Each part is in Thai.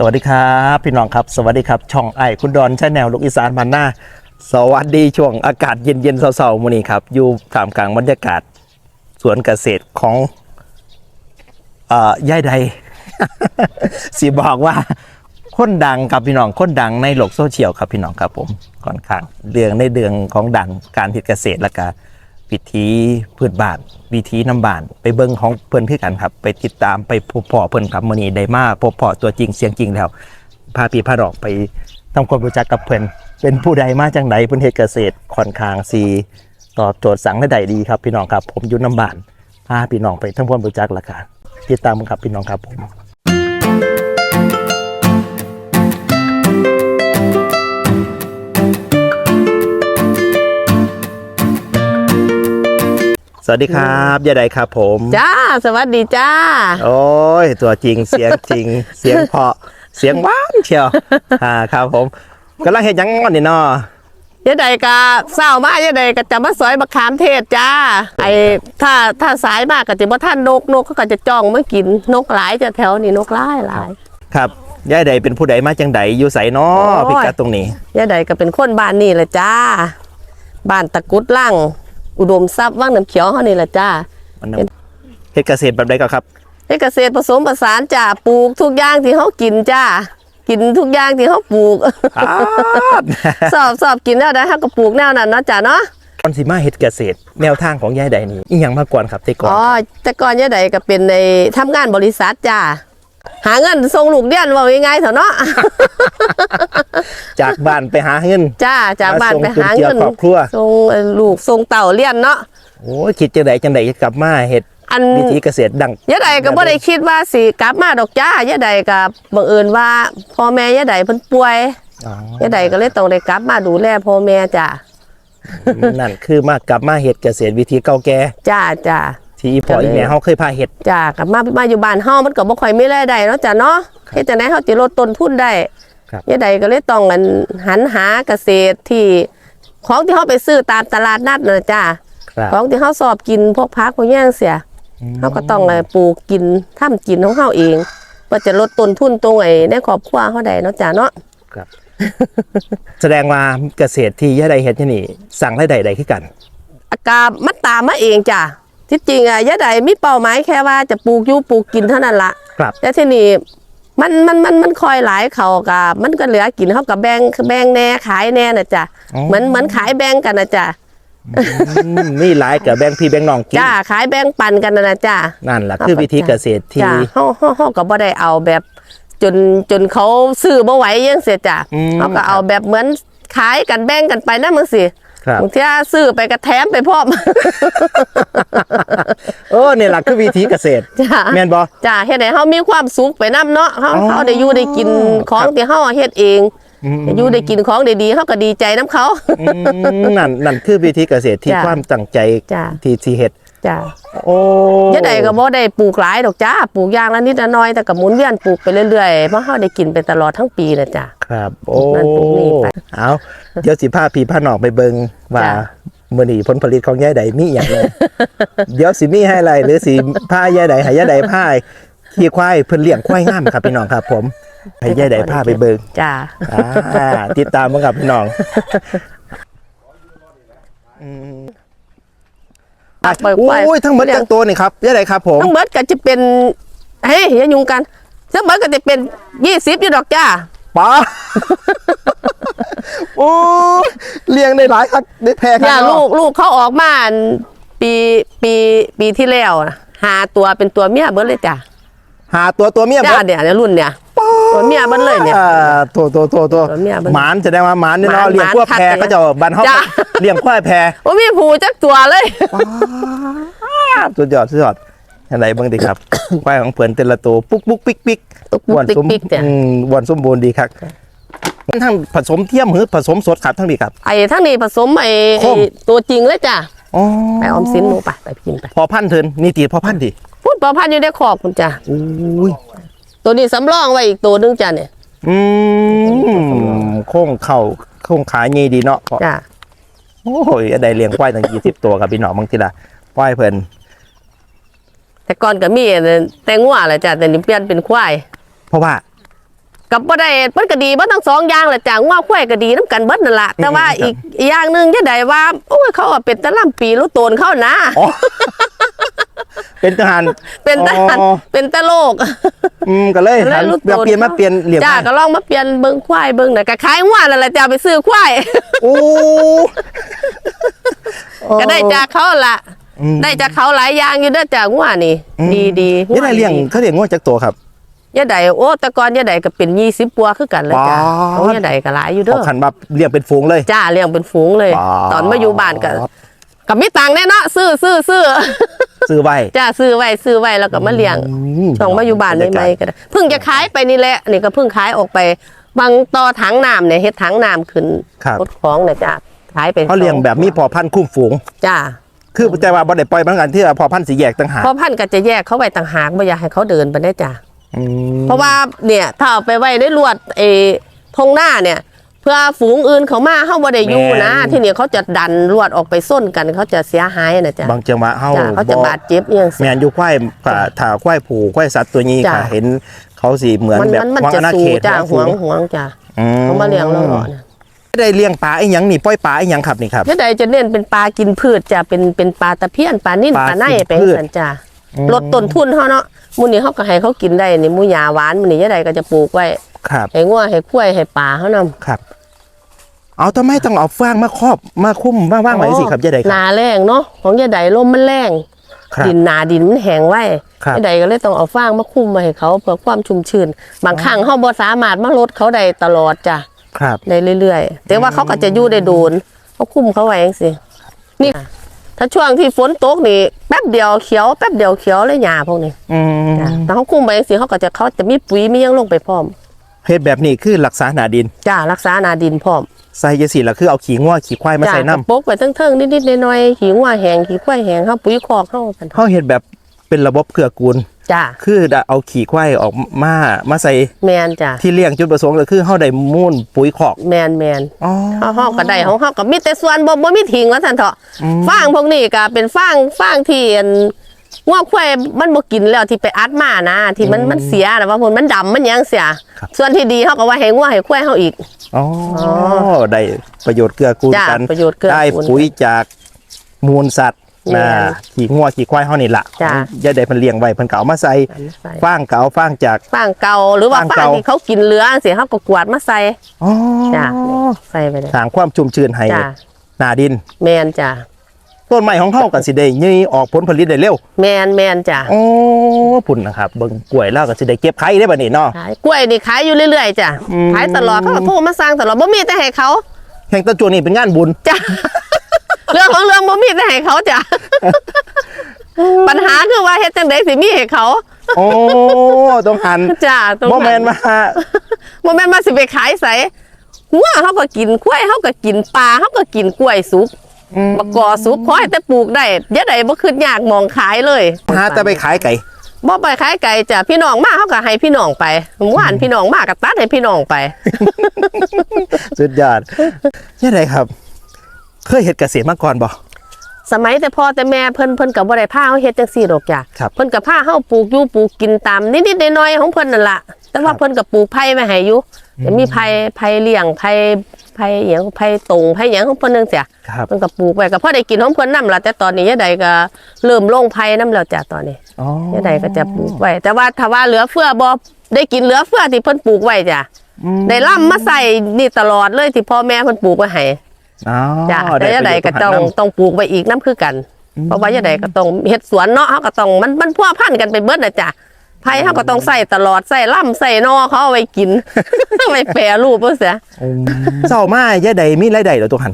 สวัสดีครับพี่น้องครับ สวัสดีครับช่องไอ้คุณดอนชาแนลลูกอีสานมันหน้า สวัสดีช่วงอากาศเย็นๆเสาๆมื้อนี้ครับอยู่ท่ามกลางบรรยากาศ สวนเกษตรของเอ่อย่ายใด สีบอกว่าคนดังครับพี่น้องคนดังในโลกโซเชียลครับพี่น้องครับผมค่อนข้างเรื่องในเรื่องของดังการเฮ็ดเกษตรและก็ วิธีพืชบ้านวิธีน้ำบาน ไปเบิ่งของเพิ่อนคือกันครับ ไปติดตามไปพบพ่อเพิ่อนครับมื้อนี้ได้มาพบพ่อตัวจริงเสียงจริงแล้วพาพี่พาดอกไปทำความรู้จักกับเพิ่อนเป็นผู้ใดมาจังไดเพิ่นเฮเกษตรค่อนข้างสีตอบโจทย์สั่งได้ดีครับพี่น้องครับ ผมอยู่น้ำบานพาพี่น้องไปทำความรู้จักและกันติดตามครับพี่น้องครับผม สวัสดีครับยายใดครับผม จ้า สวัสดีจ้า โอ้ย ตัวจริงเสียงจริง เสียงเพราะเสียงหวานเชียวอ่าครับผมกำลังเห็นยังงอนนี่เนาะยะใดกะเศร้ามากยะใดกะจะมาสอยมะขามเทศจ้า ไอ้ถ้าถ้าสายมากก็จะบ่ท่านนกนกเขาก็จะจ้องมากินนกหลายจะแถวนี้นกหลายหลาย ครับยายใดเป็นผู้ใดมาจังใดอยู่ใสเนาะโอ้ยพิกัดตรงนี้ยะใดก็เป็นคนบ้านนี่แหละจ้าบ้านตะกรุดล่าง อุดมทรัพย์ว่างน้ำเขียวเฮานี่แหละจ้ามันเฮ็ดเกษตรแบบใดก็ครับเฮ็ดเกษตรผสมผสานจ้าปลูกทุกอย่างที่เฮากินจ้ากินทุกอย่างที่เฮาปลูกอ้าวสอบสอบกินแล้วได้เฮาก็ปลูกแนวนั้นเนาะจ้าเนาะก่อนสิมาเฮ็ดเกษตร แนวทางของยายใดนี่อีหยังมาก่อนครับแต่ก่อนอ๋อแต่ก่อนยะใดก็เป็นในทำงานบริษัทจ้า หาเงินส่งลูกเรียนว่าง่ายๆเถอะเนาะจากบ้านไปหาเงินจ้าจากบ้านไปหาเงินมาส่งจุนเจือครอบครัวส่งเอ่อลูกส่งเต่าเรียนเนาะโอ้ยคิดจังใดจังใดจะกลับมาเฮ็ดอันวิธีเกษตรดังยะใดก็บ่ได้คิดว่าสิกลับมาดอกจ้ายะใดก็บังเอิญว่าพ่อแม่ยะใดเพิ่นป่วยอ๋อยะใดก็เลยต้องได้กลับมาดูแลพ่อแม่จ้านั่นคือมากลับมาเฮ็ดเกษตรวิธีเก่าแก่จ้าจ้า ที่อีพ่ออีแม่เฮาเคยพาเฮ็ดจ้ากลับมามาอยู่บ้านเฮามันก็บ่ค่อยมีรายได้เนาะจ้าเนาะเฮ็ดจังได๋เฮาสิลดต้นทุนได้ครับยะใดก็เลยต้องอันหันหาเกษตรที่ของที่เฮาไปซื้อตามตลาดนัดน่ะจ้าครับของที่เขาสอบกินพวกพักพวกแย่งเสียเขาก็ต้องไอ้ปลูกกินทำกินของเขาเองเพื่อจะลดต้นทุนตรงไอ้ในครอบครัวเขาได้เนาะจ้ะเนาะครับ แสดงว่าเกษตรที่ยายใดเฮ็ดที่นี่สั่งรายได้ใดคือกันอากาศมันตามมาเองจ้ะ ที่จริงอะยะใดมีเป้าหมายแค่ว่าจะปลูกอยู่ปลูกกินเท่านั้นละครับ แต่ที่นี่มันมันมันมันคอยหลายเขากับมันก็เหลือกินเขากับแบ่งแบ่งแน่ขายแน่น่ะจ้ะอ๋อเหมือนเหมือนขายแบ่งกันนะจ้ะอืมนี่หลายกับแบงค์พี่แบงค์น้องกินจ้าขายแบ่งปันกันนะนะจ้ะนั่นแหละคือวิธีเกษตรที่จ้ะเฮาเฮาเฮาก็บ่ได้เอาแบบจนจนเขาซื้อบ่ไหวยังเสียจ้ะอืมเขาก็เอาแบบเหมือนขายกันแบ่งกันไปนะมึงสิครั บบางทีซื้อไปก็แถมไปพร้อมเออนี่แหละคือวิธีเกษตรจ้ะแม่นบ่จ้ะเฮ็ดให้เฮามีความสุขไปนํเนาะเฮาอ๋อเฮาได้อยู่ได้กินของที่เฮาเฮ็ดเองอืมได้อยู่ได้กินของดีๆเฮาก็ดีใจนํเขาอืมนั่นนั่นคือวิธีเกษตรที่จ้ะความตั้งใจจ้ะที่ที่เฮ็ด จ้ะโอ้ยะใดก็บ่ได้ปลูกหลายดอกจ้าปลูกอย่างละนิดละหน้อยแต่ก็หมุนเวียนปลูกไปเรื่อยๆเพราะเฮาได้กินไปตลอดทั้งปีน่ะจ้ะ ครับ โอ้นั่นปลูกนี่ไป เอาเดี๋ยวสิพาพี่พาน้องไปเบิ่งว่าจ้ะมื้อนี้ผลผลิตของยายใดมีหยังแน่เดี๋ยวสิมีให้อะไรหรือสิพายายใดให้ยายใดพาขี่ควายเพิ่นเลี้ยงควายงามครับพี่น้องครับ ผมให้ยายใดพาไปเบิ่งจ้าอ่าติดตามมั้งครับพี่น้องอืมอะ เปิดไฟโอ้ยทั้งหมดทั้งตัวนี่ครับยายใดครับผมทั้งหมดก็จะเป็นเฮ้ยอย่ายุ่งกันทั้งหมดก็จะเป็นยี่สิบอยู่ดอกจ้าป้าโอ้ยเลี้ยงได้หลายครับได้แพรคเนี่รัยบลูกลูกเขาออกมาอันปีปีปีที่แล้วน่ะหาตัวเป็นตัวเมียเบิดเลยจ้ะ หาตัวตัวเมียจ้าเบิดเนี่ยเนี่ยรุ่นเนี่ยตัวเมียเบิดเลยเนี่ย อ่าตัวตัวตัวตัวตัวเมียเบิดหมานแสดงว่าหมานนี่หมาเนาะนเลี้ยงพวกหมานแพรคักเลยก็จะบันเขาจ้ะ เลี้ยงควายแพรว่ามีผูจักตัวเลย สุดยอดสุดยอดอะไรบ้างดีครับ ควายของเพื่อนแต่ละตัวปุ๊กปุ๊กปิ๊กปิ๊กตุ๊กปุ๊กวันสมปิ๊กปิ๊กจ้ะอืมวันสมบูรณ์ดีครับมันทั้งผสมเทียมหรือผสมสดครับทั้งดีครับ ไอ้ทั้งนี้ผสมไอ้โคมไอ้ตัวจริงเลยจ้ะอ๋อไปออมสินหนูไปไปกินไปพอพันธุ์เทินนี่ตีพอพันธุ์ดิ พูดประพันธ์อยู่ในขอบคุณจ้ะอุ้ยตัวนี้สำรองไว้อีกตัวหนึงจ้ะเนี่ยอืมโค้งเข่าโค้งขาเงี้ดีเนาะจ้ะโอ้ยอะไรเลี้ยงควายตั้งยี่สิบตัวครับพี่น้องบางทีละควายเพิ่นแต่ก่อนก็มีแต่งัวแหละจ้ะแต่นี่เปลี่ยนเป็นควาย เพราะว่ากับบ่ได้มันก็ดีบ่ทั้งสองอย่างแหละจ้ะง้อควายก็ดีนํกันเบิดนั่นล่ะแต่ว่าอืมครับอีกอีกอย่างหนึงจะได้ว่าโอ้ยเขาว่าเป็นตะล่ำปีรู้ตนเขานะอ๋อ เป็นทหารเป็นทหารอ๋อเป็นตะโลกอืมก็เลยหันรู้เปลี่ยนมาเปลี่ยนเหลี่ยมจ้าให้ก็ลองมาเปลี่ยนเบิ่งควายเบิ่งน่ะก็ขายงัวนั่นแหละจ้าไปซื้อควาย โอ้ก็ได้จากเขาละอืมได้จากเขาหลายอย่างอยู่เด้อจากงัวนี่ อืมดีดีนี่ได้เลี้ยงเขาเลี้ยงงวดจากตัวครับยะใดโอ้แต่ก่อนยะใดก็เป็น20ปัวคือกันเลยจ้าป๊าด ของยะใดก็หลายอยู่เด้เอาอขันมาเลี้ยงเป็นฝูงเลย จ้าเลี้ยงเป็นฝูงเลย ป๊าด ตอนมาอยู่บ้านก็ก็มีตังค์แน่เนาะซื้อซื้อซื้อ ซื้อไว้จ้าซื้อไว้ซื้อไว้แล้วก็มาเลี้ยงมช่องมาอยู่บ้านใหม่ๆก็ได้เพิ่งจะขายไปนี่แหละนี่ก็เพิ่งขายออกไปบางต่อถังน้ำเนี่ยเฮ็ดถังน้ำขึ้นครับรถของเนี่ยจ้าขายไปเขาเลี้ยงแบบมีพอพันธุ์คุ้มฝูงจ้าคือแต่ว่าบ่ได้ปล่อยเหมือนกันที่ว่าพอพันธุ์สีแยกต่างหากเพราะพันธุ์ก็จะแยกเขาไว้ต่างหากไม่อยากให้เขาเดินไปได้จ้ะอืมเพราะว่าเนี่ยถ้าเอาไปไว้ได้ลวดเออทงหน้าเนี่ยเพื่อฝูงอื่นเขามาเขาบ่ได้อยู่นะ ที่นี่เขาจะดันลวดออกไปส้นกันเขาจะเสียหายนะจ๊ะบางจังหวะเฮาจ้ะเขาจะบาดเจ็บเอียงแมนอยู่ควายค่ะถ้าควายผูควายสัตว์ตัวนี้จ้ะค่ะเห็นเขาสิเหมือนมันแบบมันมันวางจะอาณาสูเขตจ้ะของหฝูวงงหวงจ้ะอืเขามาเลี้ยงแล้วเหรอนะได้เลี้ยงปลาไอ้หยังนี่ปล่อยปลาไอ้หยังครับนี่ครับยะใดจะเน้นเป็นปลากินพืชจ้ะเป็นเป็นปลาตะเพียนปลานิ่นปลาปลาไนกินไปพืชสันจ้ะลดต้นทุนเขาเนาะมื้อนี้เขาก็ให้เขากินได้นี่หมูหยาหวานมื้อนี้ยะใดก็จะปลูกไว้ครับให้งัวให้ควายให้ปลาเขานำครับ เอาทำไมต้องเอาฟางมาครอบมาคุ้มมาว่างไว้สิครับยายใดคหรับ นาแรงเนาะของยะใดลมมันแรงครับดินหนาดินมันแห้งไว้ครับยะใดก็เลยต้องเอาฟางมาคุมมาให้เขาเพื่อความชุ่มชื้นบางครั้งเขาบ่สามารถมาลดเขาได้ตลอดจ้ะครับ ได้เรื่อยๆ แต่ว่าเขาก็จะอยู่ได้โดนเขาคุมเขาไว้เองสินี่ถ้าช่วงที่ฝนตกนี่แป๊บเดียวเขียวแป๊บเดียวเขียวเลยหญ้าพวกนี้อืมจ้ะแต่เขาคุมไว้เองสิเขาก็จะเขาจะมีปุ๋ยมีหยังลงไปพร้อม เฮ็ดแบบนี้คือรักษาหนาดิน จ้ารักษาหนาดินพร้อม ใส่ยาสีแล้วคือเอาขี้งัวขี้ควายมาจ้าใส่กระน้ำปกไปเทิงๆนิดๆหน่อยๆหิวว่าแห้งขี้ควายแห้งเขาปุ๋ยคอกเข้ากันเขาเฮ็ดแบบเป็นระบบเกื้อกูลจ้าคือได้เอาขี้ควายออกมามาใส่แมนจ้าที่เลี้ยงจุดประสงค์ก็คือเฮาได้มูลปุ๋ยคอกแมนแมนอ๋อเฮาเฮาก็ได้ของเฮาก็มีแต่ส่วนบ่บ่มีทิ้งว่าซั่นเถาะฟางพวกนี้ก็เป็นฟางฟางที่อัน งอกควายมันบ่กินแล้วที่ไปอัดมานะ ที่มันมันเสียนะว่าพุ่นมันดำมันหยังเสีย ส่วนที่ดีเฮาก็ไว้ให้งัวให้ควายเฮาอีกอ๋อได้ประโยชน์เกื้อกูลจ้ะกันประโยชน์เกื้อกูลได้ปุ๋ยจากมูลสัตว์แม่นะนขี้งัวขี้ควายเฮานี่ล่ะจ้ะยายได้เพิ่นเลี้ยงไว้เพิ่นก็เอามาใส่ใส่ฟางก็เอาฟางจากฟางเก่าหรือว่าฟางฟางเก่าที่เขากินเหลือสิเฮาก็กวาดมาใส่อ๋อจ้ะใส่ไปเลยสร้างความชุ่มชื้นให้จ้ะหนาดิน แมนจ้ะ ต้นไม้ของเฮาก็สิได้ยือออกผลผลิตได้เร็วแมนแมนจ้ะโอ้พุ่นนะครับเบิ่งกล้วยแล้วก็สิได้เก็บไข่ได้บัดนี้เนาะ ขายกล้วยนี่ขายอยู่เรื่อยๆจ้ะอืม ขายตลอดเขาก็โทรมาสั่งตลอดบ่มีแต่ให้เขาแห่งตะจวงนี่เป็นงานบุญ จ้ะ เรื่องของเรื่องบ่มีแต่ให้เขาจ้ะ ปัญหาคือว่าเฮ็ดจังได๋สิมีให้เขาโอ้ต้องหันจ้ะตรงบ่นั้นแม่นว่าบ่แม่นว่าสิไปขายไสหัวเขาก็กินควายเขาก็กินปลาเขาก็กินกล้วยสุก บักกอสุกขอให้แต่ปลูกได้อย่าได้บ่คิดยากมองขายเลยหาแต่ไปขายไก่บ่ไปขายไก่จ้ะพี่น้องมาเขาก็ให้พี่น้องไปหวานพี่น้องมาก็ตัดให้พี่น้องไป สุดยอดยังไงครับ เคยเฮ็ดเกษตรมาก่อนบ่ สมัยแต่พ่อแต่แม่เพิ่นเพิ่นกับบ่ได้พาเฮาเฮ็ดจังซี่ดอกจ้ะครับ เพิ่นกับพาเฮาปลูกอยู่ปลูกกินตามนิดๆหน่อยๆของเพิ่นนั่นล่ะแต่ว่าครับเพิ่นก็ปลูกไผ่ไว้ให้อยู่ จะมีไผ่ไผ่เลี้ยงไผ่ไผ่หยังไผ่ตรงไผ่หยังของเพิ่นนึงจ้ะครับเพิ่นก็ปลูกไว้ก็พอได้กินของเพิ่นนํล่ะแต่ตอนนี้ยะใดก็เริ่มลงไผ่นํแล้วจ้ะตอนนี้อ๋อยะใดก็จะปลูกไว้แต่ว่าถ้าว่าเหลือเฟือบ่ได้กินเหลือเฟือที่เพิ่นปลูกไว้จ้ะอืมได้ล่ำมาใส่นี่ตลอดเลยที่พ่อแม่เพิ่นปลูกไว้ให้อ๋อจ้ะแต่ได้ยะใดก็ประโยชน์ต้องหันน้ต้องปลูกไปอีกน้ำคือกัน เพราะว่ายะใดก็ต้องเฮ็ดสวนเนาะเขาก็ต้องมันมันพัวพันกันไปเบิดน่ะจ้ะ ไผ่เขาก็ต้องใส่ตลอดใส่ล่ำใส่นอเขาเอาไว้กิน ไว้แปรรูปเพิ่นเสียำอืมเศร้ามายายใดมีรายได้เหรอตัวหัน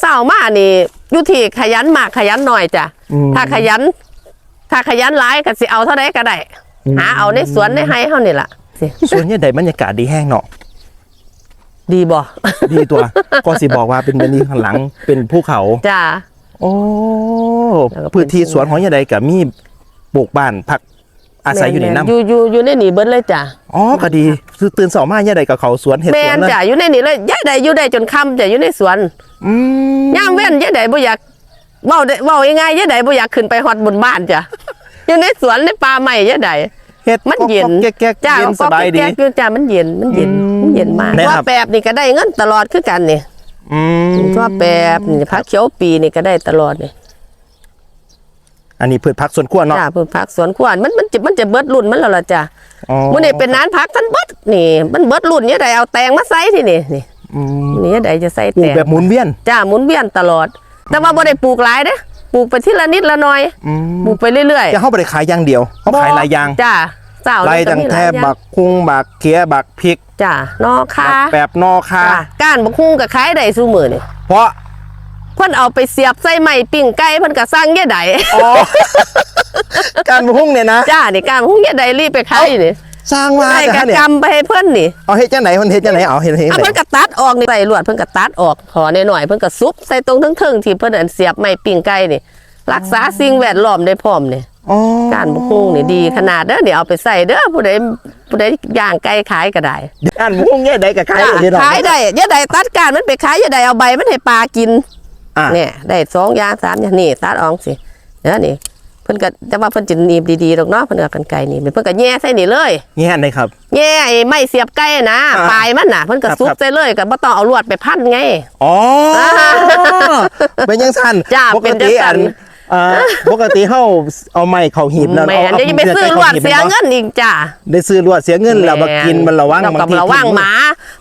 เศร้ามานี่อยู่ที่ขยันมากขยันหน่อยจ้ะอืมถ้าขยัน ถ้าขยันหลายก็สิเอาเท่าใดก็ได้อืมหาเอาในสวนในไร่เฮานี่ล่ะสิส่วนยายใดบรรยากาศดีแห้งเนาะดีบ่ดีตัวก็สิบอกว่าเป็นบันนี้ข้างหลังเป็นภูเขาจ้าโอ้แล้วก็เป็นพื้นที่สวนของยายใดกับมีปลูกบ้านพัก อาศัยอยู่ในแม่น้ำอยู่อยู่อยู่ในนี่เบิดเลยจ้ะอ๋อก็ดีคือตื่นสองมายายใดกับเขาสวนเห็ดแม่สวนนเลยจ้ะอยู่ในนี่เลยยายใดอยู่ได้จนค่ำจ้ะอยู่ในสวนอืมย่ามเว้นยายใดบ่อยากเว้าได้เว้ายังไงยายใดบ่อยากขึ้นไปฮอดบนบ้านจ้ะอยู่ในสวนในป่าไม้ยายใดเฮ็ดมันเย็นก๊อกๆแก๊กๆจ้าเย็นก็สบายดีแก๊กๆอยู่จ้ามันเย็นมันเย็นอืมมันเย็นมากนะครับว่าแปบนี่ก็ได้เงินตลอดคือกันนี่อืมว่าแปบนี่ผักเขียวปีนี่ก็ได้ตลอดนี่ อันนี้พืชผักสวนครัวเนาะจ้าเพิ่นผักสวนครัวมันมันจะมันจะเบิดรุ่นมันแล้วล่ะจ้าอ๋อมื้อนี้เป็นนานผักทันเบิดนี่ มันเบิดรุ่นเนี่ยใดเอาแตงมาใส่ที่นี่นี่อืมนี่ใดจะใส่ปลูแตกงแบบหมุนเวียนจ้าหมุนเวียนตลอด แต่ว่าบ่ได้ปลูกหลายเด้ปลูกไปทีละนิดละหน่อยอืมปลูกไปเรื่อยจะเข้าไปได้ขายอย่างเดียวเขาขายหลายอย่างจ้าเจ้าหลายนี่ตั้งมีหแท่ลายอย่างบักคุ้งบักเขียบักพริกจ้านอคาบักแบบนอคาจ้าก้านบักฮุ้งก็ขายได้ซุมื้อนี่เพราะ เพิ่นเอาไปเสียบใส่ไม้ปิ้งไก่เพิ่นก็สั่งแย่ใดอ๋อการบักคุ้งเนี่ยนะ จ้านี่การบักฮุ้งแย่ใดรีบไปขายนี่สร้างมาได้จ้ะกะเนี่ยกำไปให้เพิ่นนี่เอาเฮ็ดจังไหนมันเฮ็ดจังไหนเอาเฮ็ดเฮ็ดเอาจังไหเพิ่นนก็ตัดออกนี่ใส่ลวดเพิ่นก็ตัดออกขอหน่อยๆเพิ่นก็ซุบใส่ตรงทึงๆที่เพิ่นอันเสียบไม้ปิ้งไก่นี่ รักษาสิ่งแวดล้อมได้พร้อมนี่อ๋อการบักฮุ้งนี่ดีขนาดเด้อเดี๋ยวเอาไปใส่เด้อผู้ใดผู้ใดย่างไก่ขายก็ได้การบักคุ้งเนี่ยได้กับขายจ้ะได้เนาะขายได้อย่าได้ตัดการมันไปขายอย่าได้เอาใบมันให้ปลากินอะ เนี่ยได้สองอย่างสามอย่างนี่ตัดออกสิเดี๋ยวนี่เพิ่นก็แต่ว่าเพิ่นจะหนีบดีๆดอกเนาะเพิ่นก็กันไก่นี่เพิ่นก็แย่ใส่นี่เลยแง่เลยครับแย่ไอ้ไม้เสียบไก่นะอ่าปลายมันน่ะเพิ่นก็ครับซุบครับใส่เลยก็บ่ต้องเอาลวดไปพันไงอ๋อเป็นยังสั้นจ้ะปเป็กนจัติงซั่อันน อ่าปกติเฮาเอาไม้เข้าหีบแล้วแม่นเอาเดี๋ยวจะไปซื้อลวดเสียเงินอีกจ้าได้ซื้อลวดเสียเงินแล้วมากินมันระวังแล้วกับบทีระวังทิ้หมา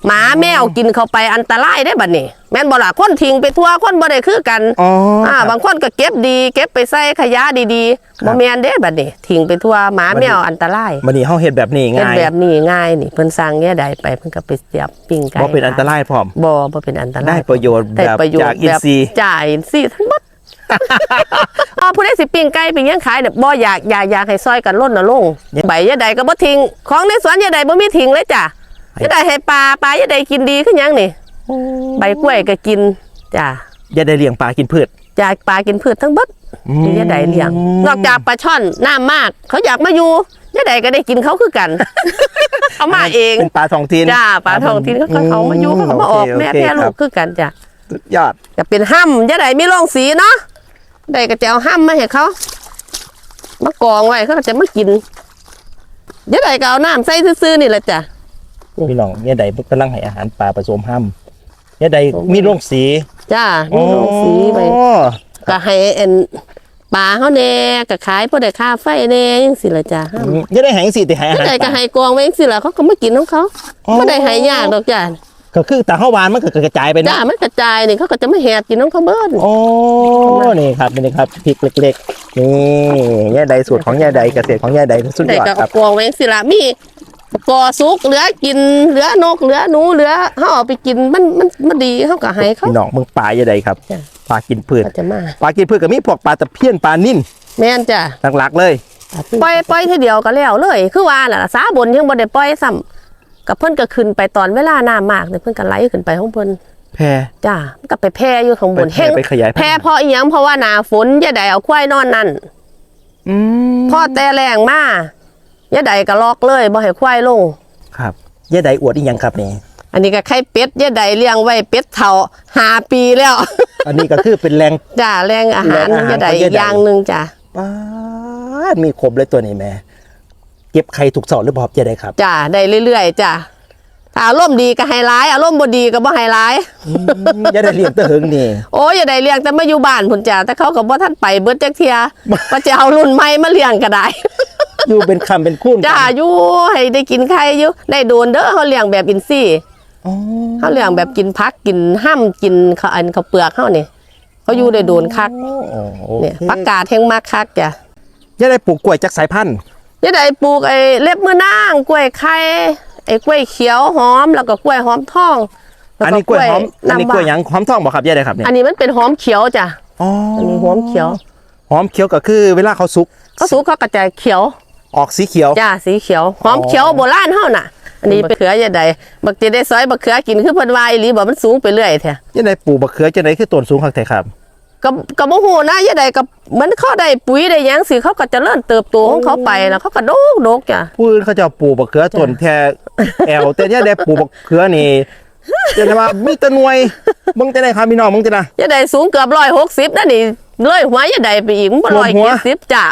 หมาแมวกินเข้าไปอันตรายได้บัดนี้แม่นบ่ล่ะคนทิ้งไปทั่วคนบ่ได้คือกันอ๋ออ่าบางคนก็เก็บดี เก็บไปใส่ขยะดีๆบ่แม่นเด้บัดนี้ทิ้งไปทั่วหมาแมวอันตรายบัดนี้เฮาเฮ็ดแบบนี้เป็นง่ายแบบนี้ง่ายนี่เพิ่นสร้างแง่ใดไปเพิ่นก็ไปเสียบปิ้งไก่บ่เป็นอันตรายพร้อมบ่บ่เป็นอันตรายได้ประโยชน์ได้แบบประโยชจากน์อินแบบทรีย์จ่ายอินทรีย์ทั้งหมด อ๋อผู้ใดสิปิ้งไก่ปิ้งหยังขายเนี่ยบ่อยากอยากอยากให้ซอยกันล้นน่ะลงใบยะใดก็บ่ทิ้งของในสวนยะใดบ่มีทิ้งเลยจ้ะยะใดให้ปลาปลายะใดกินดีคือหยังนี่ใบกล้วยก็กินจ้ะอย่าได้เลี้ยงปลากินพืชอยากปลากินพืชทั้งเบิดอืมที่ยะใดเลี้ยง นอกจากปลาช่อนน้ำมาก เขาอยากมาอยู่ยะใดก็ได้กินเขาคือกันเขามาเองเป็นปลาทองทินจ้าปลาทองทิ้นเขาก็เขามาอยู่เขาก็มาออกโเคแม่โเคแพ้ลูครักบคือกันจ้ะสุดยอดจะเป็นห้ำจะได้มีโรงสีเนาะ ได้ก็จะเอาห้ำมาให้เขามากองไว้เขาก็จะมากินจะได้ก็เอาน้ำใส่ซื่อๆนี่แหละจ้ะพี่น้องเนี่ยใดกำลังให้อาหารปลาผสมห้ำเนี่ยใดมีโรงสี จ้ามีโรงสีไปอ๋อก็ให้เอ็นปลาเขาแน่ก็ขายพอได้ค่าไฟแน่ยังสิละจ้ะห้ำอย่าได้ให้สิแต่ให้อาจะหารได้ปก็ลาให้กองไว้ยังสิละเขาก็มากินของเขาอ๋อไม่ได้ให้ยากดอกจ้ะ ก็คือแต่ข้าวหวานมันก็กระจายไปจ้าเนาะมันกระจายนี่เขาก็จะมาแหบกินของเขาเบิ้ลโอ้นี่ครับนี่ครับพริกเล็กๆนี่ยายใดสูตรของยายใดเกษตรของยายใดสุดได้ยอดก็คเอารับกองไว้ยังสิละมีกอสุกเหลือกินเหลือนกเหลือหนูเหลือเขาเอาไปกินมันมันมันดีเขาก็ให้เขาพี่น้องมึงปลายายใดครับจ้ะปลากินพืชก็จะมาปลากินพืชก็มีพวกปลาตะเพียนปลานิ่นแม่นจ้ะหลักๆเลยปล่อยปล่อยทีเดียวก็แล้วเลย คือว่าล่ะสาบนยังบ่ได้ปล่อยซ้ำ กับเพิ่นก็ขึ้นไปตอนเวลาน้ามากเนี่ยเพิ่นก็ไหลขึ้นไปของเพิ่นแพร จ้ามันก็ไปแพร่อยู่ข้างบนไปแพร่ไปขยายพันธุ์ แพร่เพราะอีหยังเพราะว่าหน้าฝนอย่าได้เอาควายนอนนั่นอืมพอแต่แรงมาอย่าได้ก็ล็อกเลยบ่ให้ควายลง ครับยายใดอวดอีหยังครับนี่ อันนี้ก็ไข่เป็ดอย่าได้เลี้ยงไว้เป็ดเฒ่าห้าปีแล้ว อันนี้ก็คือเป็นแรง จ้าแรงอาหารแรงอาหารอย่าได้ของอียายกใดอย่างหนึงจ้ะปลาดมีครบเลยตัวนี้แม่ เก็บไข่ถูกเสาหรือเปล่ายายใดครับจ้าได้เรื่อยๆจ้ะถ้าอารมณ์ดีก็ให้ร้ายอารมณ์บ่ดีก็บ่ให้ร้ายอืมยายใดเลี้ยงเตะเหิงนี่โอ้ยอย่าได้เลี้ยงแต่มาอยู่บ้านพุ่นจ้าแต่เขาก็บ่ทันไปเบิดจักเทียว่าจะเอารุ่นใหม่มาเลี้ยงก็ได้อยู่เป็นคำเป็นคุ้นจ้าอยู่ให้ได้กินไข่อยู่ได้โดนเด้อเขาเลี้ยงแบบอินทรีย์อ๋อเขาเลี้ยงแบบกินพักกินห้ามกินเขาวอันเขาวเปลือกเขานี่เขาอยู่ได้โดนคักโอ้โอเนี่ยเคประกาศแห่งมากคักจ้ะยายใดปลูกกล้วยจากสายพันธุ์ ยายได้ปลูกไอ้เล็บมือนางกล้วยไข่ไอ้กล้วยเขียวหอมแล้วก็กล้วยหอมทองแวอันนี้กล้วยหอมอันนี้ำกล้วยหยังหอมทองบ่ครับยายใดครับเนี่ยอันนี้มันเป็นหอมเขียวจ้ะอ๋ออัอันนี้หอมเขียว หอมเขียวก็คือ เวลาเขาสุกเขาสูเขากระจายเขียว ออกสีเขียวจ้าสีเขียวหอมเขียวโบราณเฮาน่ะอันนี้เป็นเขือยายใดบักจะได้ซอยบักเขือกินคือเพิ่นว่าอีหลีบอกมันสูงไปเรื่อยแท้ยายใดปลูกบะเขือจะไหนคือต้นสูงคักแต่ครับ ก็ก็บ่ฮู้นะยายใดก็เหมือนเขาได้ปุ๋ยได้หยังสิเขาก็เจะเริ่เติบโตของเขาไปแล้วเขาก็โดกโดกจ้ะ ผู้อื่นเขาจะปลูกบะเขือต้นแค่แอลแต่ยายใดปลูกบะเขือนี่จะได้ว่ามีแตะหน่วยมึงจะได้ครับพี่น้องมึงจะนะยายใดสูงเกือบ160นั่นนี่เลยหัวยายใดไปอีกมันบ่รวมหัว170จ้ะ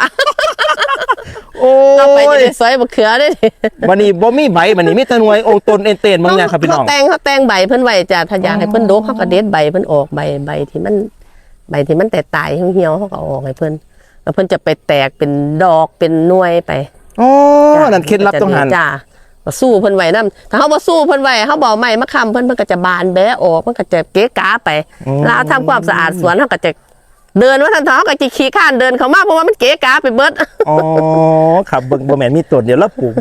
โโอ้เอาไปจะยได้สวยบักเขือได้ดิวันนี้บ่มีใบวันนี้มีแต่หน่วยโอ้ต้นเอ็นเตนบางอย่างครับพี่น้อง เขาแต่งเขาแต่งใบเพิ่นไว้จ้ะถ้าอยากให้เพิ่นโดบเขาก็เด็ดใบเพิ่นออกใบใบที่มัน ใบที่มันแตกตายๆเหี่ยวๆเขาก็เอาออกให้เพิ่นแล้วเพิ่นจะไปแตกเป็นดอกเป็นหน่วยไปโอ้จ้ะนั่นเคล็ดลับต้องหันจ้ามาสู้เพิ่นไว้นํถ้าเขาบ่สู้เพิ่นไว้เขาบอกไม่มาค้ำเพิ่นเพิ่นก็จะบานแบะออกมันก็จะเก๊กาไป แล้วทำความสะอาดสวนเขาก็จะเดินว่าทันทอเขาก็จะขี้ข้านเดินเข้ามาเพราะว่ามันเก๊กาไปเบิดอ๋อครับเบิ่งบ่แม่นมีต้นเดียวแล้วปลูก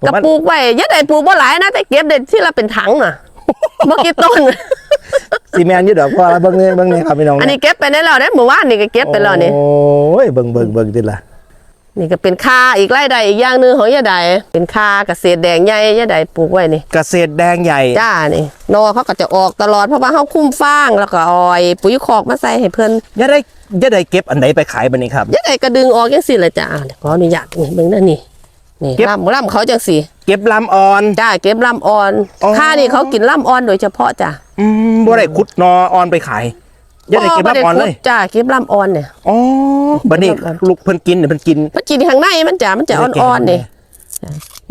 ก็มันปลูกไว้อยัดได้ปลูกบ่หลายนะแต่เก็บได้ที่ละเป็นถังน่ะบ่กี่ต้น ซีแมนอยู่ดอกเพราะว่าเบิ่งนี่เบิ่งนี่ครับพี่น้องอันนี้เก็บไปได้แล้วได้เมื่อวานนี่ก็เก็บไปแล้วนี่โอ้ยเบิ่งเบิ่งเบิ่งดิล่ะนี่ก็เป็นคาอีกรายได้อีกอย่างหนึงของยายใดเป็นคาเกษตรแดงใหญ่ยายใดปลูกไว้นี่ เกษตรแดงใหญ่ จ้านี่นอเขาก็จะออกตลอดเพราะว่าเขาคุ้มฟางแล้วก็เออย ปุ๋ยคอกมาใส่ให้เพิ่นอย่าได้อย่าได้เก็บอันไหนไปขายบัดนี้ครับ ยายใดก็ดึงออกจังซี่เลยจ้าอ่าเดี๋ยวขออนุญาตนี่เบิ่งนั่นนี่ นี่เก็บ ลำลำเขาจังซี่เก็บลำอ่อน จ้าเก็บลำอ่อนอ๋อค่านี่เขากินลำอ่อนโดยเฉพาะจ้ะอืมบ่ได้ขุดนออ่อนไปขายอย่าได้เก็บลำอ่อนเลยจ้าเก็บลำอ่อนเนี่ย อ๋อบัดนี้ลูกเพิ่นกินเนี่ยเพิ่นกิน มันกินข้างในมันจะมันจะมันจะอ่อนๆแก่นี่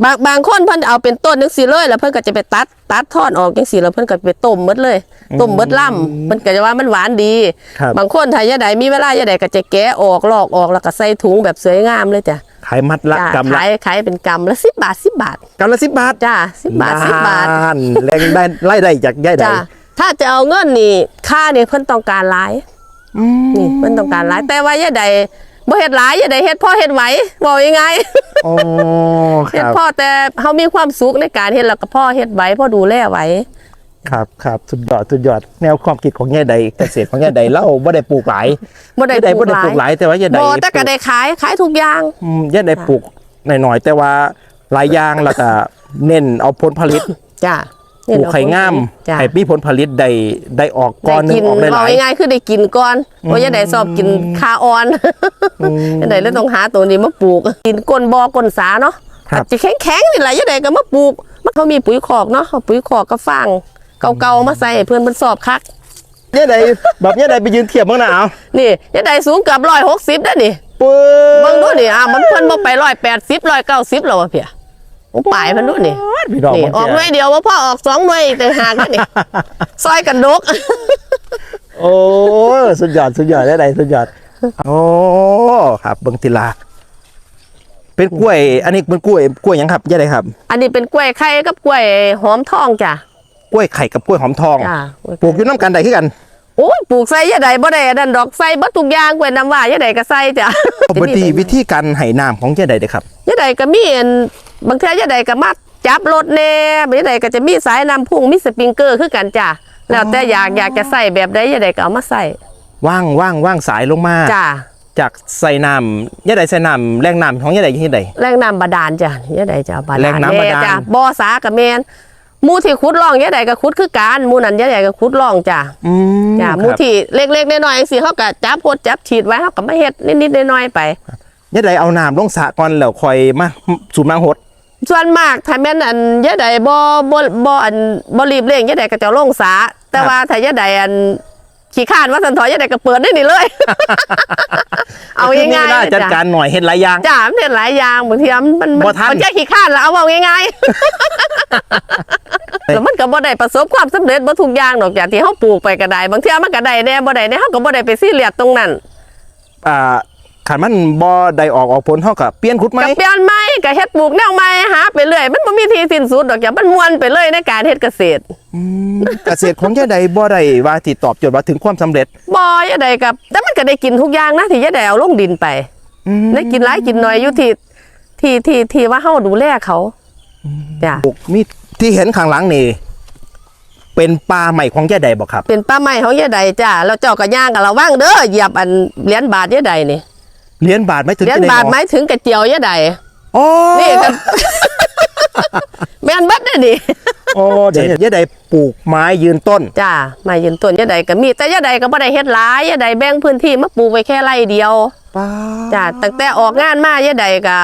บางบางคนเพิ่นเอาเป็นต้นนึงสิเลย แล้วเพิ่นก็จะไปตัดตัดทอดออกจังซี่แล้วเพิ่นก็ไปต้มหมดเลยต้มหมดล่ำเพิ่นก็จะว่ามันหวานดีครับ บางคนถ้ายาใดมีเวลายาใดก็จะแกะออกลอกออกแล้วก็ใส่ถุงแบบสวยงามเลยจ้ะ ขายมัดละจ้ากำละขายขายเป็นกำละ10บาท10บาทกำละ10บาทจ้า10บาท10บาทนั่นแรงได้ไล่ได้จากย่ายใดจ้าถ้าจะเอาเงินนี่ค่านี่เพิ่นต้องการหลายอืมนี่เพิ่นต้องการหลาย แต่ว่ายาใดบ่เฮ็ดหลายยาใดเฮ็ดพอเฮ็ดไหวบอกยังไงอ๋อคเฮ็ดรับพ่อแต่เขามีความสุขในการเฮ็ดแล้วก็พ่อเฮ็ดไว้พ่อดูแลไว้ ครับครับสุดยอดสุดยอดแนวความคิดของย่ายใดเกษตรของย่ายใดเล่าบ่ได้ปลูกหลายบ่ได้ย่ายใดปลูบ่กได้หลาปลูกหลายยแต่ว่าย่ายใดบ่แต่ก็ได้ขายขายทุกอย่าง อืมย่ายใดปลูกหน่อยๆแต่ว่าหลายอย่างแล้วก็เน้นเอาผลผลิตจ้ะปลูกไข่งามจ้ะให้มีผลผลิตได้ได้ออกก้อนหนึได้งออกได้หลายเง่ายๆคือได้กินก่อนเพราะยายได้ชอบกินคาอ่อนยายได้เลยต้องหาตัวนี้มาปลูก กินก้นบ่อก้นสาเนาะครับจะแข็งๆนี่แหละยายได้ก็มาปลูกมันเขามีปุ๋ยคอกเนาะเอาปุ๋ยคอกกับฟาง เก่าๆมาใส่ให้เพื่อนมันสอบคักย่ายใดแบบย่ายใดไปยืนเทียบบ้างนะเอานี่ยายได้สูงเกับ160ด้อนี่ปึ๊เบิ่งดูนี่อะมันเพิ่นบ่ไป180 190แล้วว่ะเพียโอ้ปลายเพิ่นดูนี่พี่น้องนี่บางออกหน่วยเดียวว่าพ่อออกสองหน่วยอีกต่างหากแล้วนี่ซอยกันดกโอ้สุดยอดสุดยอดได้ใดสุดยอดโอ้ครับเบิ่งทีลาเป็นกล้วย อันนี้เป็นกล้วยกล้วยหยังครับย่ายใดครับ อันนี้เป็นกล้วยไข่กับกล้วยหอมทองจ้ะ กล้วยไข่กับกล้วยหอมทองจ้ะปลูกอยู่น้ำกันใดขึ้นกันโอ้ยปลูกใส่ยะใดบ่ได้อันนั้นดอกใส่เบ่ทุกอย่างกล้วยน้ำว้ายะใดก็ใส่จ้ะบดีวิธีการไห้น้ำของเจ้าใดเด้อครับ ยะใดก็มีอันบางเทื่อยะใดก็มาจับรถแน่ยะใดก็จะมีสายน้ำพุ่งมีสปริงเกอร์คือกันจ้ะแล้วแต่อยากอยากจะใส่แบบใดยะใดก็เอามาใส่ว่างว่างว่างสายลงมา จ้ะจากใส่น้ำย่าใดใส่น้ำแรงน้ำของย่าใดอยู่ที่ใด แรงน้ำบาดาลจ้ะยะใดจะเอาบาดาลแรงน้ำบาดาลแจ้ะบ่อสากับแม่นห มู่ที่ขุดร่องยะใดก็ขุดคือกันหมู่นั้นยะใดก็ขุดร่องจ้ะอืมจ้ะหคมูรับที่เล็กๆน้อยๆสิเขาก็จับพดจับฉีดไว้เขาก็มาเฮ็ดนิดๆน้อยๆไปย่าใดเอาน้ำลงสระก่อนแล้วคอยมาสูบน้ำหด ส่วนมากถ้าแม่นอันยะใดบ่บ่บ่อันบ่รีบเร่งยะใดก็จะเอาลงสาแต่ว่าถ้ายะใดอัน ขี้ข้านว่าสันทอยะใดก็เปิดได้นี่เลย เอาง่ายได้ๆจัดจ้ะการหน่อยเห็นหลายอย่างจ้ามันเฮ็ดหลายอย่างบางทีมันมันบ่ทันมันจะขี้ข้านแล้วเอาเอาง่ายๆแล้วมันก็บ่ได้ประสบความสำเร็จบ่ทุกอย่างดอกจ้ะที่เฮาปลูกไปก็ได้ บางเทีมันก็ได้แน่บ่ได้แน่เฮาก็บ่ได้ไปซีเรียสตรงนั้นอ่า ขันมันบ่ได้ออกออกผลเท่ากับเปลี่ยนขุดไหมก็เปลี่ยนใหม่ก็เฮ็ดปลูกแนวใหม่หาไปเรื่อยมันบ่มีที่สิ้นสุดดอกจ้ะมันม่วนไปเลยในการเฮ็ดเกษตรอืมเกษตรของย่าใดบ่ได้ว่าติดตอบโจทย์ว่าถึงความสำเร็จบ่ยะใดกับแต่มันก็ได้กินทุกอย่างนะที่ยะใดเอาลงดินไปอืมได้กินหลายกินน้อยอยู่ที่ที่ที่ที่ว่าเฮาดูแลเขาจ้ะปลูกมีที่เห็นข้างหลังนี่เป็นปลาใหม่ของย่าใดบ่ครับ เป็นป้าไม้ของยะใดจ้ะแล้วเจ้าก็ย่างกับระวังเด้อเหยียบอันเหรียญบาทยะใดนี่ เหรียญบาทไม่ถึงเหรียญจะได้บาทเนาะหมายถึงกระเจียวยะใดอ๋อนี่กันแม่นเบัดเด้อนี่โอ้เดี๋ยวย่าใดปลูกไม้ยืนต้นจ้ามายืนต้นยะใดก็มีแต่ยะใดก็บ่ได้เฮ็ดหลายยะใดแบ่งพื้นที่มาปลูกไว้แค่ไร่เดียวป้าจ้าตั้งแต่ออกงานมายะใดก็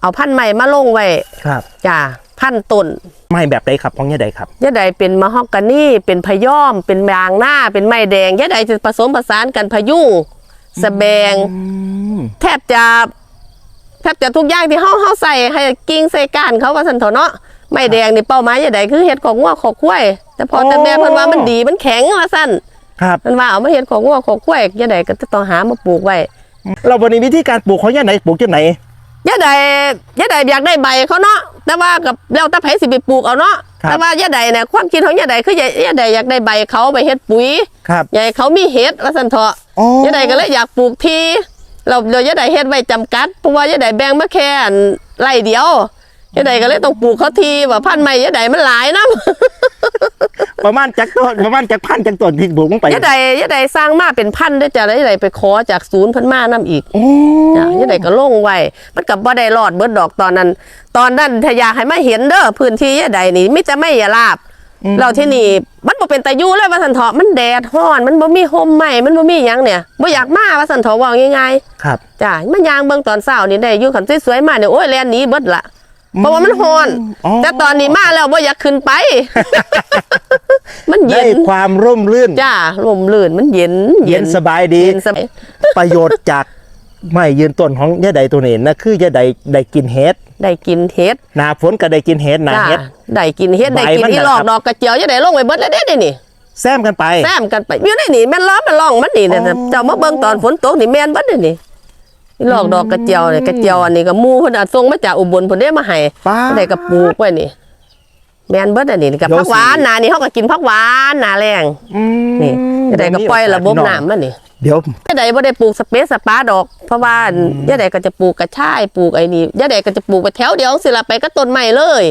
เอาพันธุ์ใหม่มาลงไว้ครับจ้าพันธุ์ต้นไม้แบบใดครับของย่าใดครับยะใดเป็นมะฮอกกานีเป็นพะยอมเป็นยางหน้าเป็นไม้แดงยะใดจะผสมผสานกันพะยุง สะแบง แทบจะแทบจะทุกอย่างที่เฮาเฮาใส่ให้กิ่งใส่ก้านเขาว่าซั่นเถอะเนาะไม่แดงนี่เป้าหมายอย่างใดคือเฮ็ดของงัวของควายแต่พอแต่แม่เพิ่นว่ามันดีมันแข็งว่าซั่นครับมันว่าเอามาเฮ็ดของงัวของควายอย่างใดก็จะต้องหามาปลูกไว้เราวันนี้วิธีการปลูกเขาอย่างไหนปลูกจังไหน ยะใดยะใดอยากได้ใบเขาเนาะแต่ว่ากับแล้วแต่ไผสิไปปลูกเอาเนาะครับแต่ว่ายะใดเนี่ยความคิดของยะใดคือยะยะใดอยากได้ใบเขาไปเฮ็ดปุ๋ยครับอยากให้เขามีเฮ็ดว่าซั่นเถอะอ๋อ ยะใดก็เลยอยากปลูกที่เราเรายะใดเฮ็ดไว้จำกัดเพราะว่ายะใดแบ่งมาแค่อันไร่เดียวยะใดก็เลยต้องปลูกเขาทีว่าพันธุ์ใหม่ยะใดมันหลายนำ ประมาณจักต้นประมาณจักพันจักต้นที่ปลูกลงไปยะใดยะใดสร้างมาเป็นพันธุ์เด้อจ้ะแล้วยะใดไปขอจากศูนย์เพิ่นมานํอีกโอ้จ้ะยังไงก็ลงไว้มันกับบ่ได้รอดเบิดดอกตอนนั้น ตอนนั้นถ้าอยากให้มาเห็นเด้อพื้นที่ยะใดนี่มิจะไม่อย่าลาบเราที่นี่มันบ่เป็นตะยูเลยว่าสันเถาะมันแดดร้อน มันบ่มีห่มไหมมันบ่มีหยังเนี่ยบ่อยากมาว่าสันเถาะว่าง่ายครับๆจ้ะมันยางเบิ่งตอนเช้านี่ได้อยู่คันสวยๆมาเนี่ยโอ้ยแล่นหนีเบิดละ เพราะว่ามันร้อน อ๋อ แต่ตอนนี้มาแล้วบ่อยากขึ้นไป มันเย็ได้นความร่มรื่น จ้าลมลื่นมันเย็นเย็นสบายดี เย็นสบายประโยชน์จากไม่ยืนต้นของยาใดตัวนี้นะคือยาใดได้กินเห็ดได้กินเห็ดหนาฝนก็ได้กินเห็ดหนาจ้าเห็ด ได้กินเฮ็ดใบได้กินมันอีน่ะหลอกครับ ดอกกระเจียวจะได้ลงไปเบิดแล้วเด้เด้นี่แซมกันไป แซมกันไปอยู่ในนี่แม่นล้อมมันล่องมันนี่เนี่ยอ๋อ เจ้ามาเบิ่งตอนฝนตกนี่แม่นเบิดเด้นี่อี หลอกดอกกระเจียวนี่กระเจียวอันนี้ก็หมู่เพิ่นเอาส่งมาจากอุบลเพิ่นได้มาให้ป้า ได้ก็ปลูกไว้นี่แม่นเบิดอันนี้กับเดี๋ยวผักหวานหนานี่เฮาก็กินผักหวานหนาแรงอืมนี่จะได้ก็ปล่อยระบบน้ำมันนี่เดี๋ยว ยะใดบ่ได้ปลูกสเปซสปาดอก เพราะว่ายะใดก็จะปลูกกระชายปลูกไอ้นี่ยะใดก็จะปลูกไปแถวเดียวสิละไปก็ต้นไม้เลย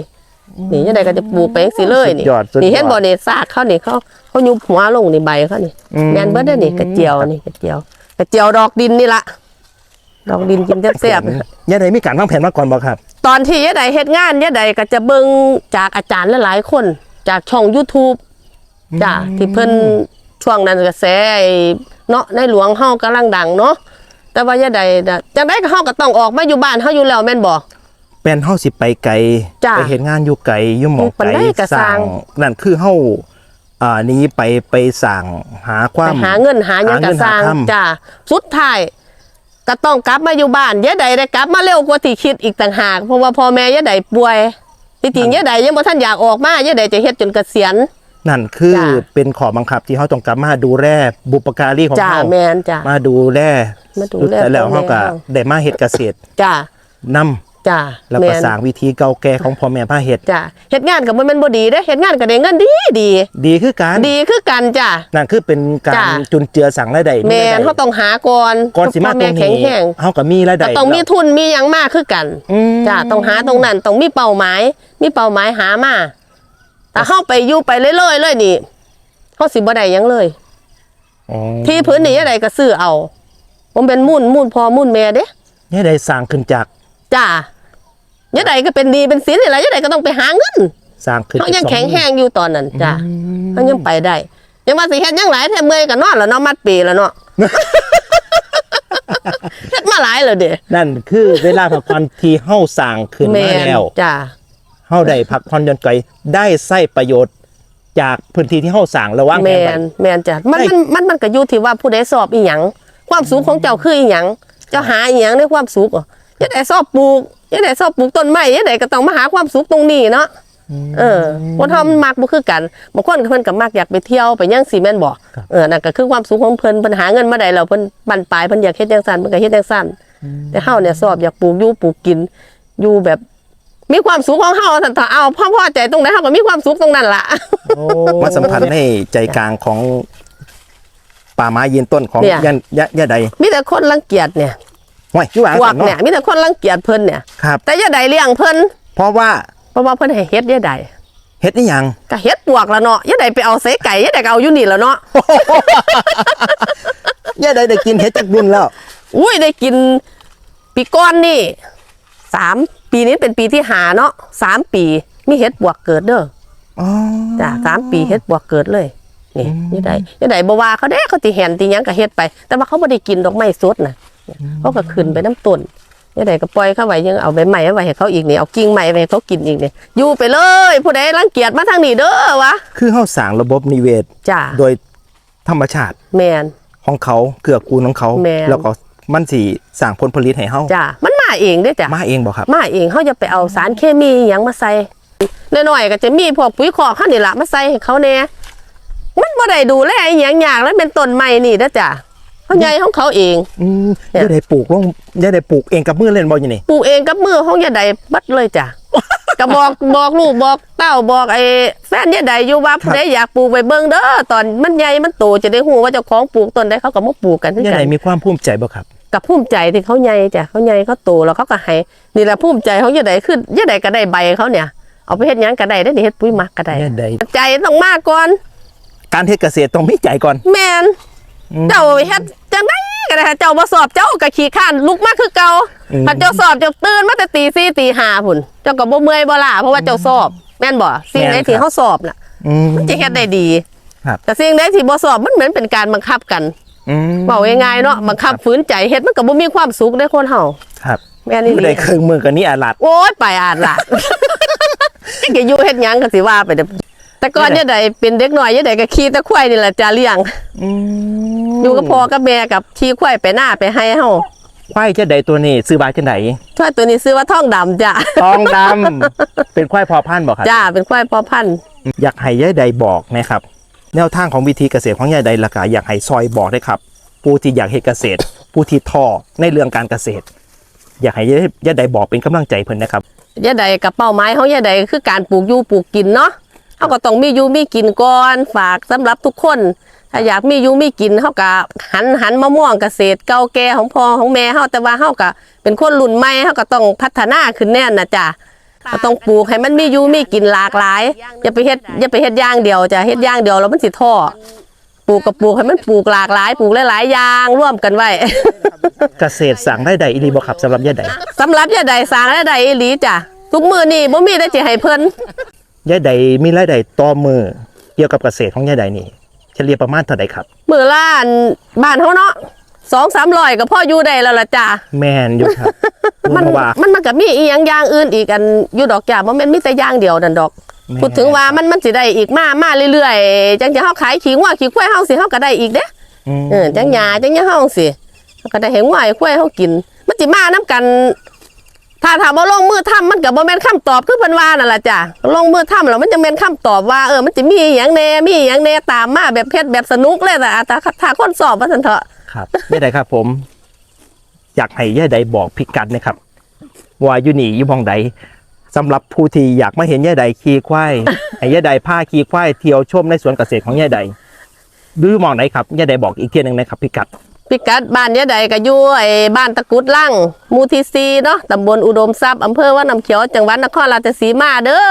นี่ยะใดก็จะปลูกไปจังซี่เลยนี่สุดยอดสุดยอด นี่เห็นบ่นี่ซากเขานี่เขาเขายุบหัวลงนี่ใบเขานี่ อืมแม่นเบิดเด้อนี่กระเจียวนี่กระเจียว กระเจียวดอกดินนี่ละ ดอกดินกินแซ่บๆยาใดมีการวางแผนมาก่อนบ่ครับ ตอนที่ยะใดเฮ็ดงานยะใดก็จะเบิ่งจากอาจารย์หลายๆคน จากช่อง YouTube จ้ะที่เพิ่นช่วงนั้นกระแสไอ้เนาะในหลวงเฮากำลังดังเนาะแต่ว่ายะใดน่ะจังไดก็เฮาก็ต้องออกมาอยู่บ้านเฮาอยู่แล้วแม่นบ่เป็นเฮาสิไปไกลจ้ะไปเห็นงานอยู่ไกลอยู่หมองปานไกลใดก็สร้างนั่นคือเฮาอ่านี้ไปไปสั่งหาควาไปมหาเงินหาหยังหาเงิก็นสร้างหาทำจ้ะสุดท้าย ก็ต้องกลับมาอยู่บ้านยะใดได้กลับมาเร็วกว่าที่คิดอีกต่างหากเพราะว่าพ่อแม่ยะใดป่วยที่จริงยะใดยังบ่ทันอยากออกมายะใดจะเฮ็ดจนเกษียณนั่นคือจ้ะเป็นขอบังคับที่เฮาต้องกลับมาดูแลบุปการีของจ้าเฮาแม่นจ้ะมาดูแลมาดูแลแต่แล้วพ่อแม่เฮาก็เฮาได้มาเฮ็ดเกษตรจ้ะนํ จ้ะแล้วก็ม่น สร้างวิธีเก่าแก่ของพ่อแม่พาเฮ็ดจ้ะเฮ็ดงานกับมันเป็นบ่ดีเด้เฮ็ดงานก็ได้เงินดีดีดีคือการดีคือกันจ้ะ นั่นคือเป็นการจ้ะจุนเจือสั่งรายได้แม่นรายได้เขาต้องหาก่อนก่อนสิมาพ่ตรแม่งแข็งนี้แรงเฮาก็มีรายก็ได้ต้องมีทุนมีหยังมากคือกันอืม จ้ะต้องหาตรงนั้นต้องมีเป้าหมาย มีเป้าหมายหามาแต่เฮาไปอยู่ไปเรื่อยๆเลยนี่เฮาสิบ่ได้หยังเลย อ๋อที่พื้นนี่อะไรก็ซื้อเอา ผมเป็นมุ่นมุ่นพ่อมุ่นแม่เด้ เนี่ยได้สร้างขึ้นจาก จ้ะยะใดก็เป็นดีเป็นศีลนี่แหละยะใดก็ต้องไปหาเงินสร้างขึ้นเขายังจากสอแข็งแรงอยู่ตอนนั้นจ้ะอืมเขายังไปได้ ยังว่าสิเฮ็ดหยังหลายแท้เมื่อยก็นอนแล้วเนาะมัดปีแล้วเนาะเฮ็ดมาหลายแล้วเด้นั่นคือเวลาพักผ่อนที่เฮาสร้างขึ้นแม่มานแล้วจ้ะเฮาได้พักผ่อนหย่อนใจได้ใช้ประโยชน์จากพื้นที่ที่เฮาสร้างระหว่างแมแผนไปนแมนจ้ะมันได้มันมันมันก็อยู่ที่ว่าผู้ใดสอบอีหยังความสุขของเจ้าคืออีหยังเจ้าหาอีหยังในความสุขอะ ยะใดสอบปลูกยะใดสอบปลูกต้นไม้ยะใดก็ต้องมาหาความสุขตรงนี้เนาะเออคนเฮามันมักบ่คือกันบางคนก็เพิ่นก็มักอยากไปเที่ยวไปหยังสิแม่นบ่เออนั่นก็คือความสุขของเพิ่นเพิ่นหาเงินมาได้แล้วเพิ่นบั้นปลายเพิ่นอยากเฮ็ดจังซั่นเพิ่นก็เฮ็ดจังซั่นแต่เฮาเนี่ยสอบอยากปลูกอยู่ปลูกกินอยู่แบบมีความสุขของเฮาซั่นถ้าเอาพ่อพอใจตรงไหนเฮาก็มีความสุขตรงนั้นล่ะมาสัมพันธ์ให้ใจกลางของป่าไม้ยืนต้นของเนี่ยยันยะยะใดมีแต่คนรังเกียจเนี่ย ห้วยอยู่อ่างพวสักนเนี่ยเนาะมีแต่คนรังเกียจเพิ่นเนี่ย ครับ แต่ยาใดเลี้ยงเพิ่นเพราะว่าเพราะว่าเพิ่นให้เฮ็ดยาใดเฮ็ดนี่ยังก็เฮ็ดปวกละเนาะยาใดไปเอาใส่ไก่ยาใดก็เอาอยู่นี่ละเนาะยะใดได้กินเฮ็ดจากบุญแล้ว อุ้ยได้กินปีก้อนนี่สามปีนี้เป็นปีที่หาเนาะสามปีมีเฮ็ดปวกเกิดเด้ออ๋อจ้ะสามปีเฮ็ดปวกเกิดเลยนี่ยาใดยาใดบ่ว่าเขาเด้เขาสิแหนติหยังก็เฮ็ดไป แต่ว่าเขาบ่ได้กินดอกไม้สดน่ะ เขาก็ขึ้นไปน้ำต้นยาใดก็ปล่อยเขาไว้ยังเอาใบไม้เอาไว้ให้เขาอีกนี่เอากิ่งไม้ไว้ให้เขากินอีกนี่อยู่ไปเลยผู้ใดรังเกียจมาทางนี้เด้อวะคือเฮาสร้างระบบนิเวศจ้าโดยธรรมชาติแมนของเขาเกื้อกูลของเขาแม่นแล้วก็มันสิสร้างผลผลิตให้เฮาจ้ามันมาเองเด้อจ้ะมาเองบอกครับ มาเองเขาจะไปเอาสารเคมีอหย่างมาใส่น้อยๆก็จะมีพวกปุ๋ยคอกข้าวนี่ละมาใส่ให้เขาแน่มันบ่ได้ดูแลอหย่างยากแล้วเป็นต้นไม้นี่เด้อจ้ะ เขาใหญ่ของเขาเองอืมเนี่ยย่าได้ปลูกลงย่าได้ปลูกเองกับมือเล่นบอลอยู่นี่ปลูกเองกับมือของยายใดบัดเลยจ้ะก็บอกบอกลูกบอกเต้าบอกไอ้แฟนยายใดอยู่ว่าผู้ใดอยากปลูกไปเบิ่งเด้อตอนมันใหญ่มันโตจะได้ฮู้ว่าเจ้าของปลูกต้นใดเขาก็มาปลูกกันคือย่ากัได้นมีความภูมิใจบ่ครับกับภูมิใจที่เขาใหญ่จ้ะเขาใหญ่เขาโตแล้วเขาก็ให้นี่แหละภูมิใจของยายใดคือยายใดก็ได้ใบเขาเนี่ยเอาไปเฮ็ดหยังก็ได้ได้นี่เฮ็ดปุ๋ยหมักก็ได้ยายใดใจต้องมาก่อน การเทศเกษตรต้องมีใจก่อน แม่น เจ้าเฮ็ดจังไดก็ได้เจ้าบ่สอบเจ้าก็ขี้ข้านลุกมาคือเก่าอืมถ้าเจ้าสอบเจ้าตื่นมาแต่ตี4ตี5พุ่นเจ้าก็บ่เมื่อยบ่ล้าเพราะว่าเจ้าสอบ แม่นบ่สิ่งใดที่เฮาสอบน่ะอืมมันจะเฮ็ดได้ดีครับแต่สิ่งใดที่บ่สอบมันเหมือนเป็นการบังคับกันอืมเว้าง่ายๆเนาะบังคับฝืนใจเฮ็ดมันก็บ่มีความสุขได้คนเฮาครับแม่นอี่ไม่ได้เครื่องมือกันนี่อาลัดโอ้ยไปอ่านล่ะจะอยู่เฮ็ดหยังก็สิว่าไปเด้อ แต่ก่อนไม่ยะได้ใดเป็นเด็กน้อยยะใดก็ขี่ตะควายนี่แหละจ้าเลี้ยงอืมอยู่กับพ่อกับแม่กับขี่ควายไปหน้าไปให้เฮาควายเจ้าใดตัวนี้ซื้อบาจังไดถ้วยตัวนี้ซื้อว่าทองดำจ้ะทองดำเป็นควายพอพันธุ์บ่ครับจ้าเป็นควายพ่อพันธุ์อยากให้ย่าใดบอกนะครับ แนวทางของวิธีเกษตรของย่าใดละกาอยากให้ซอยบอกได้ครับผู้ที่อยากเฮ็ดเกษตร ผู้ที่ท่อในเรื่องการเกษตร อยากให้ย่าใดบอกเป็นกำลังใจเพิ่นนะครับยะใดกับเป้าหมายของยะใดคือการปลูกอยู่ปลูกกินเนาะ เฮาก็ต้องมีอยู่มีกินก่อนฝากสำหรับทุกคน ถ้าอยากมีอยู่มีกินเฮาก็หันหันมะม่วงเกษตรเก่าแก่ของพ่อของแม่เฮาแต่ว่าเฮาก็เป็นคนรุ่นใหม่เฮาก็ต้องพัฒนาขึ้นแน่นนะจ้ะก็ต้องปลูกให้มันมีอยู่มีกินหลากหลายอย่าไปเฮ็ดอย่าไปเฮ็ดอย่างเดียวจ้ะเฮ็ดอย่างเดียวแล้วมันสิท้อปลูกกับปลูกให้มันปลูกหลากหลายปลูกหลายๆอย่างร่วมกันไว้เกษตรสั่งได้ใดอีหลีบ่ครับสำหรับย่าใดสำหรับยาใดสร้างยาใดอีหลีจ้ะทุกมือนี่บ่มีได้สิให้เพิ่น ย่าใดมีรายได้ต่อมือเกี่ยวกับเกษตรของย่าใดนี่เฉลี่ยประมาณเท่าใดครับ มือล้านบ้านเฮาเนาะสองสามร้อยก็พออยู่ได้แล้วล่ะจ้ะแม่นอยู่ครับมันว่ามันมันก็มีอีหยังอย่างอื่นอีกอันอยู่ดอกจ้ะบ่แม่นมีแต่อย่างเดียวนั่นดอกแม่พูดถึงว่ามันมันสิได้อีกมามาเรื่อยๆจังจะเฮาขายขี้งัวขี้ควายเฮาสิเฮาก็ได้อีกเด้อืมเออจังหญ้าจังหยังเฮาสิเฮาก็ได้ให้งัวให้ควายเฮากิน มันสิมานํกัน ถ้าถามว่าลงมือทำมันก็บ่แม่นคำตอบคือเพิ่นว่านั่นล่ะจ้ะลงมือทำแล้วมันจะแม่นคำตอบว่าเออมันสิมีอหยังแน่มีอหยังแน่ตามมาแบบเพชรแบบสนุกเลยแต่ถ้าถ้าคนสอบว่าซั่นเถอะครับย่าใดครับ ผม อยากให้ย่าใดบอกพิกัดนะครับว่าอยู่นี่อยู่หมองใดสำหรับผู้ที่อยากมาเห็นย่าใดขี่ควายให้ย่าใดผ้าขี่ควายเที่ยวชมในสวนเกษตรของย่าใดดูหมองไหนครับย่าใดบอกอีกเทียหนึงนะครับพิกัด พิกัดบ้านยะใดก็อยู่ไอ้บ้านตะกรุดล่างหมู่ที่สี่เนาะตำบลอุดมทรัพย์อำเภอว่าน้ำเขียวจังหวัดนครราชสีมาเด้อ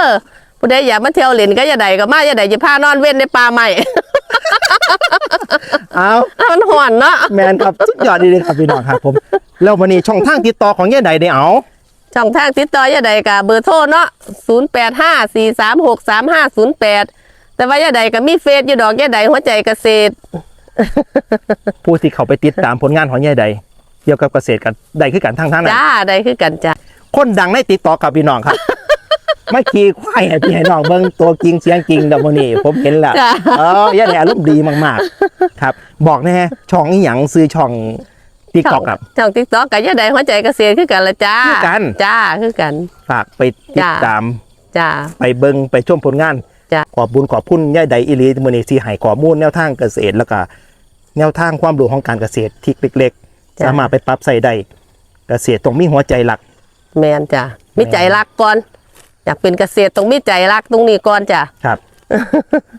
ผู้ใดอยากมาเที่ยวเล่นก็ยะใดก็มายะใดจะพานอนเว้นในป่าใหม่ เอามันห่อนเนาะแมนครับสุดยอดดีเลยครับพี่น้องครับผม แล้ววันนี้ช่องทางติดต่อของย่าใดได้เอาช่องทางติดต่อยะใดก็เบอร์โทรเนาะ0854363508แต่ว่ายะใดก็มีเฟซอยู่ดอกยะใดหัวใจเกษตร ผู้ที่เขาไปติดตามผลงานของย่าใดเกี่ยวกับเกษตรกันได้คือกันทางทางนั้นจ้าใดคือกันจ้าคนดังในติดต่อกับพี่น้องครับไม่ขี่ควายให้พี่ให้น้องเบิ่งตัวจริงเสียงจริงเดยวมื้อนี้ผมเห็นแล้วจ้าเออย่าใดอารมณ์ดีมากๆ ครับ บอกแน่ช่องอีหยังซื้อช่องติ๊กต็อกครับช่องติ๊กต็อกกับยะใดหัวใจเกษตรคือกันละจ้าคือกันจ้าคือกันฝากไปติดจ้าตามจ้าไปเบิ่งไปชมผลงานจ้ะขอบบุญขอบคุณย่าใดอีหลีมื้อนี้ที่ให้ข้อมูลแนวทางเกษตรแล้วก็ แนวทางความรู้ของการเกษตรที่เล็กๆสามารถไปปรับใส่ได้เกษตรต้องมีหัวใจหลัก แมนจ้ะมีใจรักก่อน อยากเป็นเกษตรต้องมีใจรักตรงนี้ก่อนจ้ะ ครับ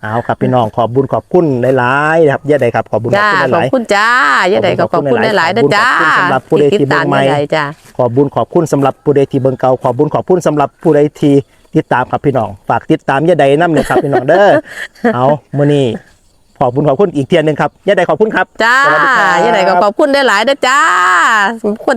เอาครับพี่น้องขอบบุญขอบคุณหลายๆนะครับย่าใดครับขอบบุญขอบจ้าคุณหขอบลาย คุณจ้าอย่าใดก็ขอบคุณหลายๆนะจ้าขอบคุณสำหรับผู้ใดที่ติดตามเบิ่งใหม่อย่าใดจ้า ๆขอบบุญขอบคุณสำหรับผู้ใดที่เบิ่งเก่าขอบบุญขอบคุณสำหรับผู้ใดที่ติดตามครับพี่น้องฝากติดตามย่าใดน้ำเนี่ยครับพี่น้องเด้อเอามื้อนี้ ขอบบุญขอบคุณอีกเทียนหนึงครับย่าใดขอบคุณครับจ้าสวัสดีครับอย่าใดก็ขอบคุณหลายๆนะจ้าสมควร